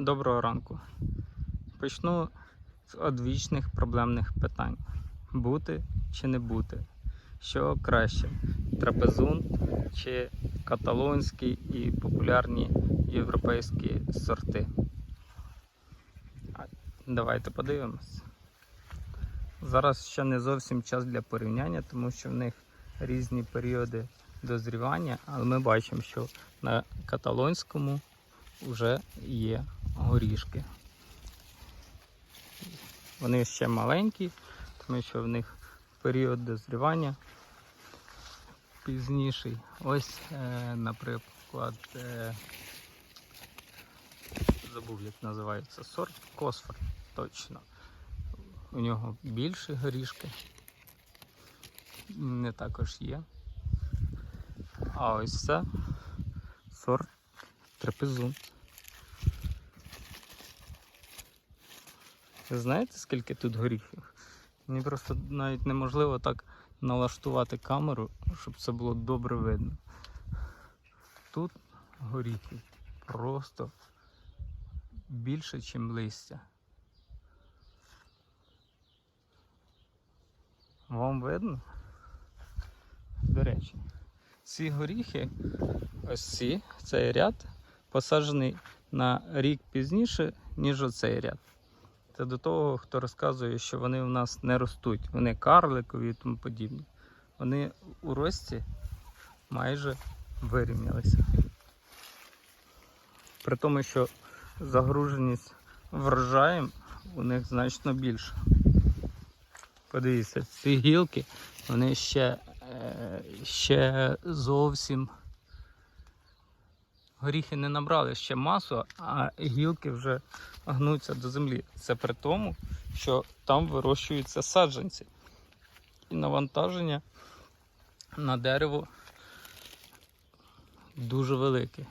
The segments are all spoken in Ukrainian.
Доброго ранку. Почну з одвічних проблемних питань: бути чи не бути? Що краще? Трапезун чи каталонські і популярні європейські сорти? Давайте подивимось. Зараз ще не зовсім час для порівняння, тому що в них різні періоди дозрівання, але ми бачимо, що на каталонському вже є горішки. Вони ще маленькі, тому що в них період дозрівання пізніший. Ось, е, наприклад, е, забув, як називається сорт Косфор. Точно. У нього більші горішки. Не також є. А ось це сорт трапезун. Знаєте, скільки тут горіхів? Мені просто навіть неможливо так налаштувати камеру, щоб це було добре видно. Тут горіхів просто більше, ніж листя. Вам видно? До речі, ці горіхи, ось ці, цей ряд, посаджений на рік пізніше, ніж оцей ряд. Це до того, хто розказує, що вони у нас не ростуть, вони карликові і тому подібне. Вони у рості майже вирівнялися. При тому, що загруженість врожаєм у них значно більша. Подивіться, ці гілки, вони ще, е, ще зовсім горіхи не набрали ще масу, а гілки вже гнуться до землі. Це при тому, що там вирощуються саджанці. І навантаження на дерево дуже велике.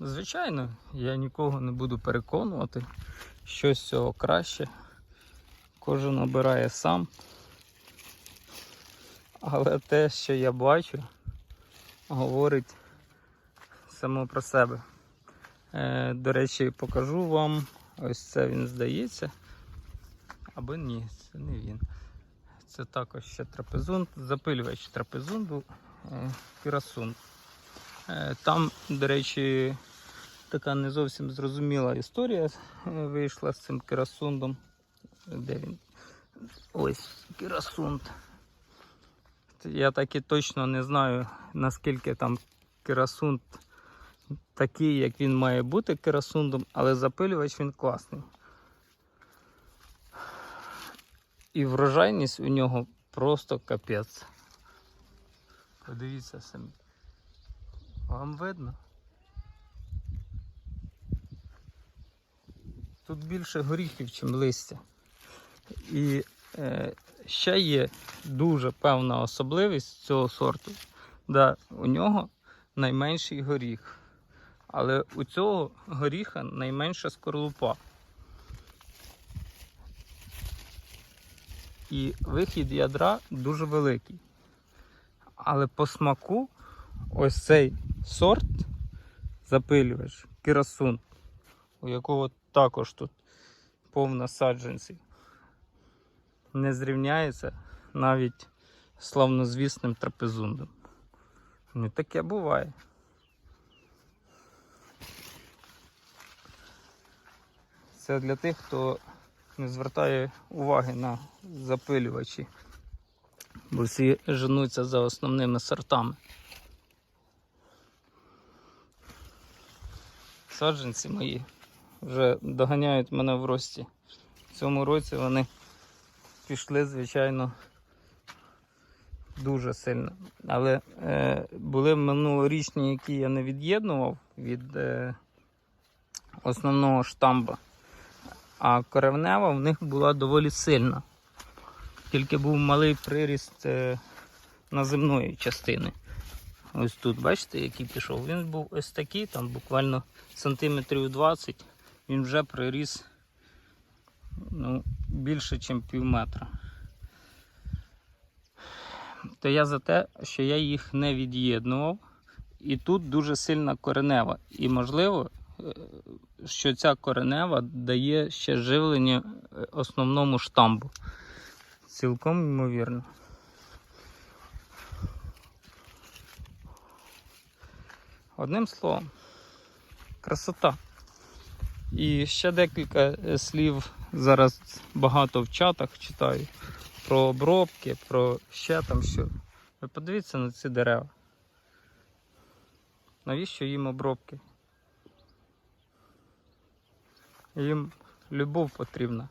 Звичайно, я нікого не буду переконувати, що з цього краще. Кожен обирає сам. Але те, що я бачу, говорить само про себе. Е, до речі, покажу вам. Ось це він здається. Або ні, це не він. Це також ще трапезун, запилювач трапезун був е, кірасун. Е, там, до речі, така не зовсім зрозуміла історія е, вийшла з цим керасундом. Де він? Ось керасунд. Я так і точно не знаю, наскільки там керасунд такий, як він має бути керасундом, але запилювач він класний. І врожайність у нього просто капець. Подивіться самі. Вам видно? Тут більше горіхів, ніж листя. І е, ще є дуже певна особливість цього сорту. Да, у нього найменший горіх. Але у цього горіха найменша скорлупа. І вихід ядра дуже великий. Але по смаку ось цей сорт запилювач, кірасун, у якого також тут повна саджанців, не зрівняється навіть славнозвісним трапезундом. Не таке буває. Це для тих, хто не звертає уваги на запилювачі, бо всі женуться за основними сортами. Саджанці мої вже доганяють мене в рості. В цьому році вони пішли, звичайно, дуже сильно. Але е, були минулорічні, які я не від'єднував від е, основного штамба. А коренева в них була доволі сильна. Тільки був малий приріст е, наземної частини. Ось тут, бачите, який пішов. Він був ось такий, там буквально сантиметрів 20, він вже приріс ну, більше, ніж пів метра. то я за те, що я їх не від'єднував. І тут дуже сильна коренева. І можливо, е, що ця коренева дає ще живлення е, основному штамбу. Цілком ймовірно. Одним словом, красота. І ще декілька е, слів зараз багато в чатах читаю про обробки, про ще там що. Ви подивіться на ці дерева. Навіщо їм обробки? Їм любов потрібна.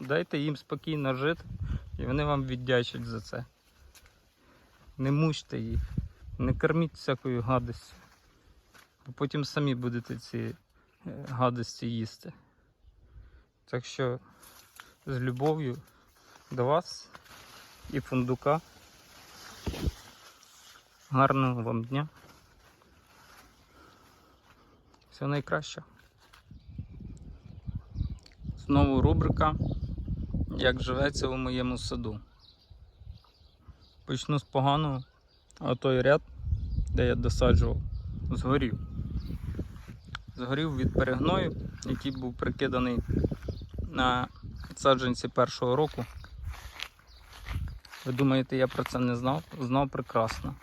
Дайте їм спокійно жити, і вони вам віддячать за це. Не мучте їх, не корміть всякою гадостю. Бо потім самі будете ці е, гадості їсти. Так що з любов'ю до вас і фундука. Гарного вам дня. Все найкраще. Знову рубрика Як живеться у моєму саду. Почну з поганого, а той ряд, де я досаджував, згорів. Згорів від перегною, який був прикиданий на саджанці першого року. Ви думаєте, я про це не знав? Знав прекрасно.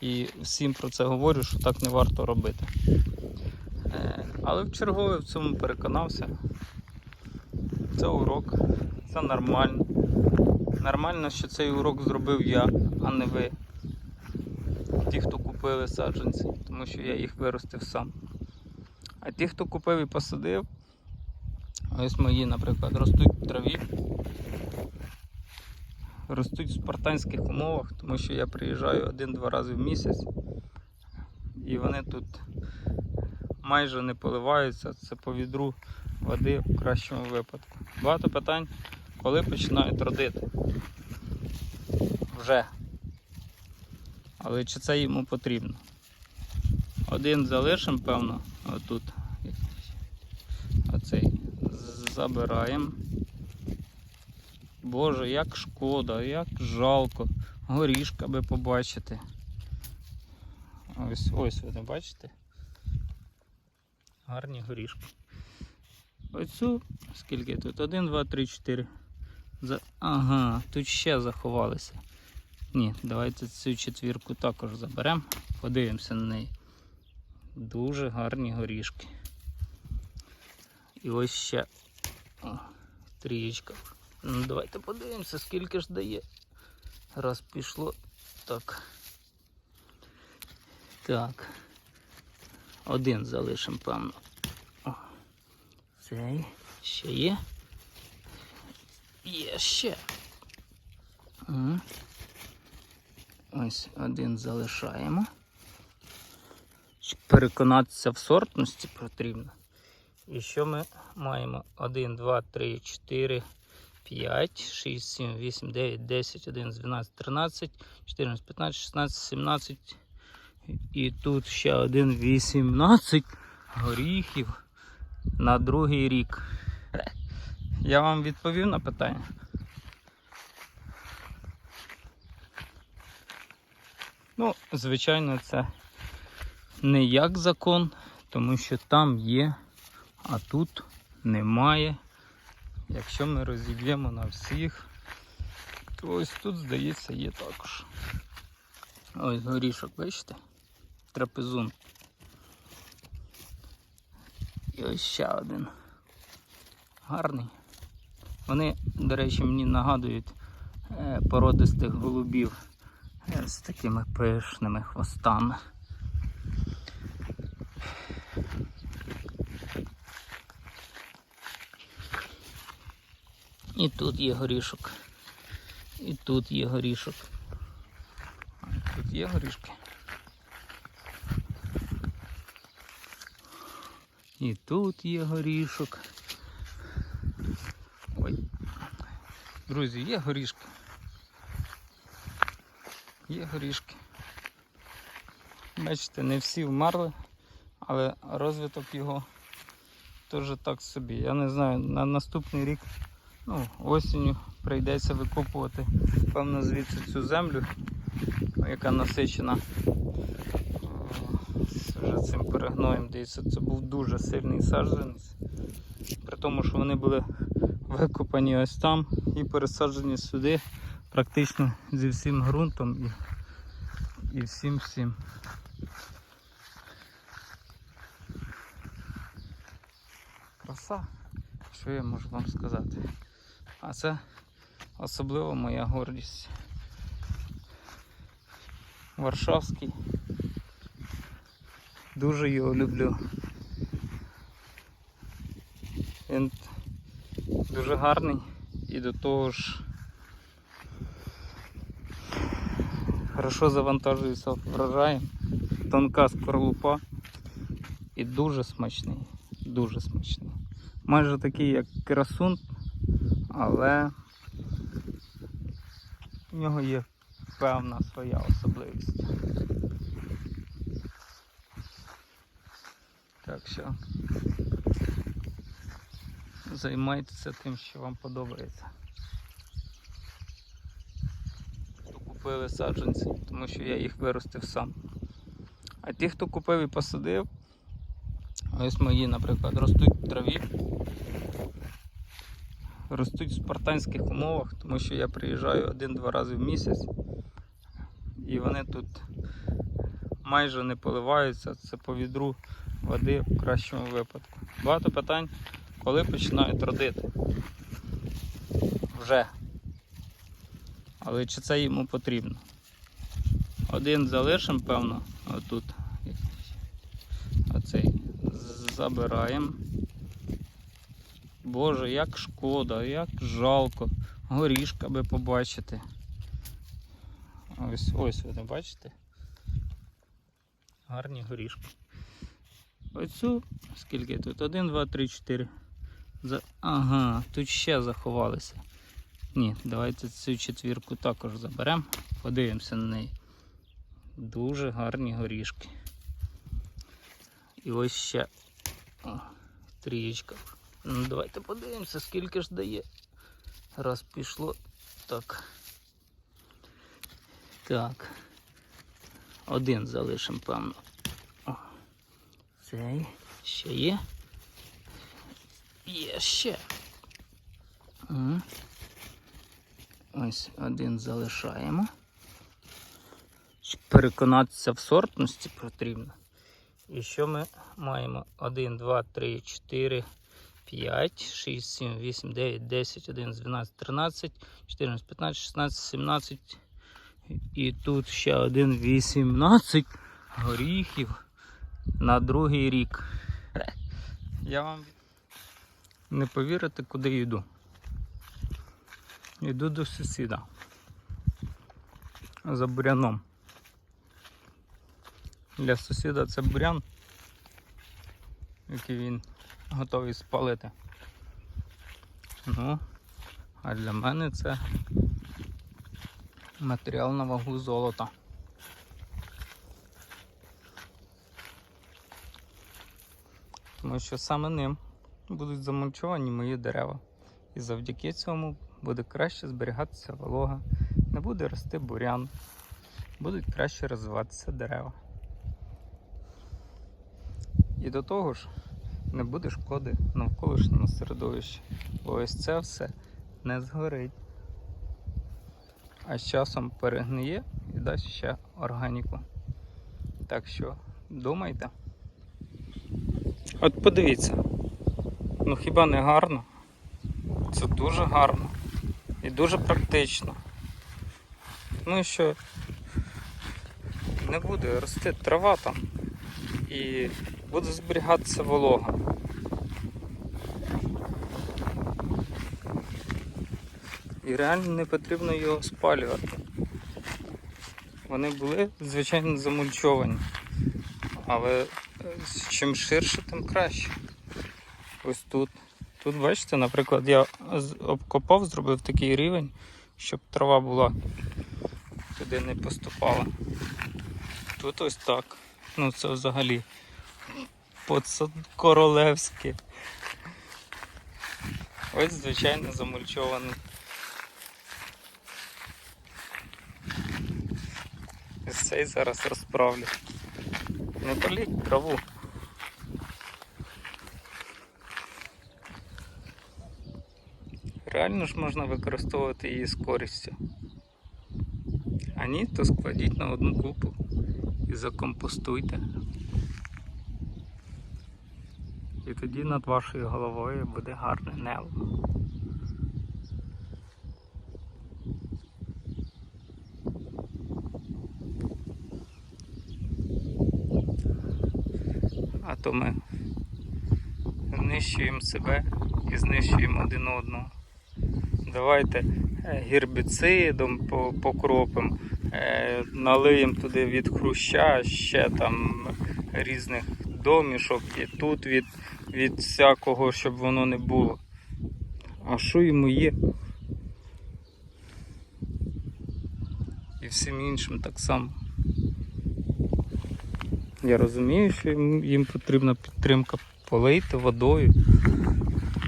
І всім про це говорю, що так не варто робити. Е, Але в чергове в цьому переконався. Це урок, це нормально. Нормально, що цей урок зробив я, а не ви. Ті, хто купили саджанці, тому що я їх виростив сам. А ті, хто купив і посадив, ось мої, наприклад, ростуть в траві, ростуть в спартанських умовах, тому що я приїжджаю один-два рази в місяць, і вони тут майже не поливаються, це по відру води в кращому випадку. Багато питань, коли починають родити. Вже. Але чи це йому потрібно? Один залишимо, певно, отут. Оцей забираємо. Боже, як шкода, як жалко. Горішка би побачити. Ось ось ви не бачите? Гарні горішки. Оцю, скільки тут? 1, 2, 3, 4. За... Ага, тут ще заховалися. Ні, давайте цю четвірку також заберемо, подивимося на неї. Дуже гарні горішки. І ось ще О, трієчка. Ну, давайте подивимося, скільки ж дає. Раз пішло. Так. Так. Один залишимо, певно. Цей ще є. Є ще. Ось один залишаємо. Переконатися в сортності потрібно. І що ми маємо? 1, 2, 3, 4, 5, 6, 7, 8, 9, 10, 11, 12, 13, 14, 15, 16, 17. І тут ще один 18 горіхів на другий рік. Я вам відповів на питання. Ну, звичайно, це не як закон, тому що там є, а тут немає. Якщо ми розіб'ємо на всіх, то ось тут, здається, є також. Ось горішок, бачите? Трапезун. І ось ще один. Гарний. Вони, до речі, мені нагадують е, породистих голубів е, з такими пишними хвостами. І тут є горішок. І тут є горішок. Тут є горішки. І тут є горішок. Ой. Друзі, є горішки. Є горішки. Бачите, не всі вмерли, але розвиток його теж так собі. Я не знаю, на наступний рік Ну, осінню прийдеться викопувати, певно, звідси цю землю, яка насичена вже цим перегноєм. Дивіться, це був дуже сильний саджанець. При тому, що вони були викопані ось там і пересаджені сюди практично зі всім ґрунтом і, і всім всім. Краса, що я можу вам сказати. А це особливо моя гордість. Варшавський. Дуже його люблю. Він дуже гарний і до того ж хорошо завантажується врожаєм, тонка скорлупа і дуже смачний, дуже смачний. Майже такий як красун, але в нього є певна своя особливість. Так що займайтеся тим, що вам подобається. Купили саджанці, тому що я їх виростив сам. А ті, хто купив і посадив, ось мої, наприклад, ростуть в траві, ростуть в спартанських умовах, тому що я приїжджаю один-два рази в місяць і вони тут майже не поливаються, це по відру води в кращому випадку. Багато питань, коли починають родити. Вже. Але чи це йому потрібно? Один залишимо, певно, отут. Оцей забираємо. Боже, як шкода, як жалко. Горішка би побачити. Ось ось ви не бачите? Гарні горішки. Оцю, скільки тут? 1, 2, 3, 4. За... Ага, тут ще заховалися. Ні, давайте цю четвірку також заберемо, подивимося на неї. Дуже гарні горішки. І ось ще О, трієчка. Ну, давайте подивимося, скільки ж дає. Раз пішло. Так. Так. Один залишимо, певно. О, Цей ще є. Є ще. М. Ось один залишаємо. Переконатися в сортності потрібно. І що ми маємо? 1, 2, 3, 4, 5, 6, 7, 8, 9, 10, 11, 12, 13, 14, 15, 16, 17. І тут ще один 18 горіхів на другий рік. Я вам не повірите, куди йду. Йду до сусіда за буряном. Для сусіда це бурян, який він готовий спалити. Ну, а для мене це матеріал на вагу золота. Тому що саме ним будуть замульчовані мої дерева. І завдяки цьому буде краще зберігатися волога, не буде рости бурян, будуть краще розвиватися дерева. І до того ж не буде шкоди навколишньому середовищі, ось це все не згорить. А з часом перегниє і дасть ще органіку. Так що думайте. От подивіться, ну хіба не гарно? Це дуже гарно і дуже практично. Ну що не буде рости трава там і буде зберігатися волога. І реально не потрібно його спалювати. Вони були, звичайно, замульчовані. Але е, чим ширше, тим краще. Ось тут. Тут, бачите, наприклад, я обкопав, зробив такий рівень, щоб трава була туди не поступала. Тут ось так. Ну це взагалі королевське. Ось, звичайно, замульчований. Цей зараз розправлю. Не політь траву. Реально ж можна використовувати її з користю. А ні, то складіть на одну купу і закомпостуйте. І тоді над вашою головою буде гарне небо. А то ми знищуємо себе і знищуємо один одного. Давайте е, гербіцидом покропимо, е, налиємо туди від хруща, ще там різних домішок і тут від, від всякого, щоб воно не було. А що йому є? І всім іншим так само. Я розумію, що їм, потрібна підтримка полити водою,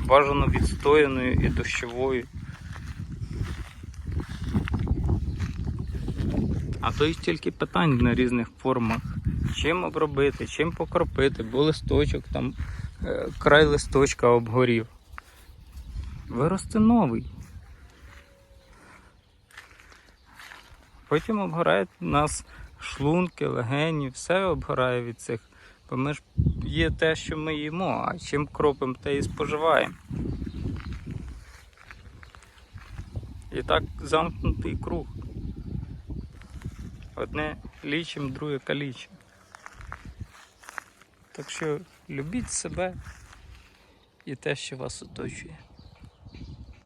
бажано відстояною і дощовою. А то й стільки питань на різних формах. Чим обробити, чим покропити, бо листочок там, е, край листочка обгорів. Виросте новий. Потім обгорають у нас шлунки, легені, все обгорає від цих. Бо ми ж є те, що ми їмо, а чим кропимо, те і споживаємо. І так замкнутий круг. Одне лічимо, друге калічимо. Так що любіть себе і те, що вас оточує.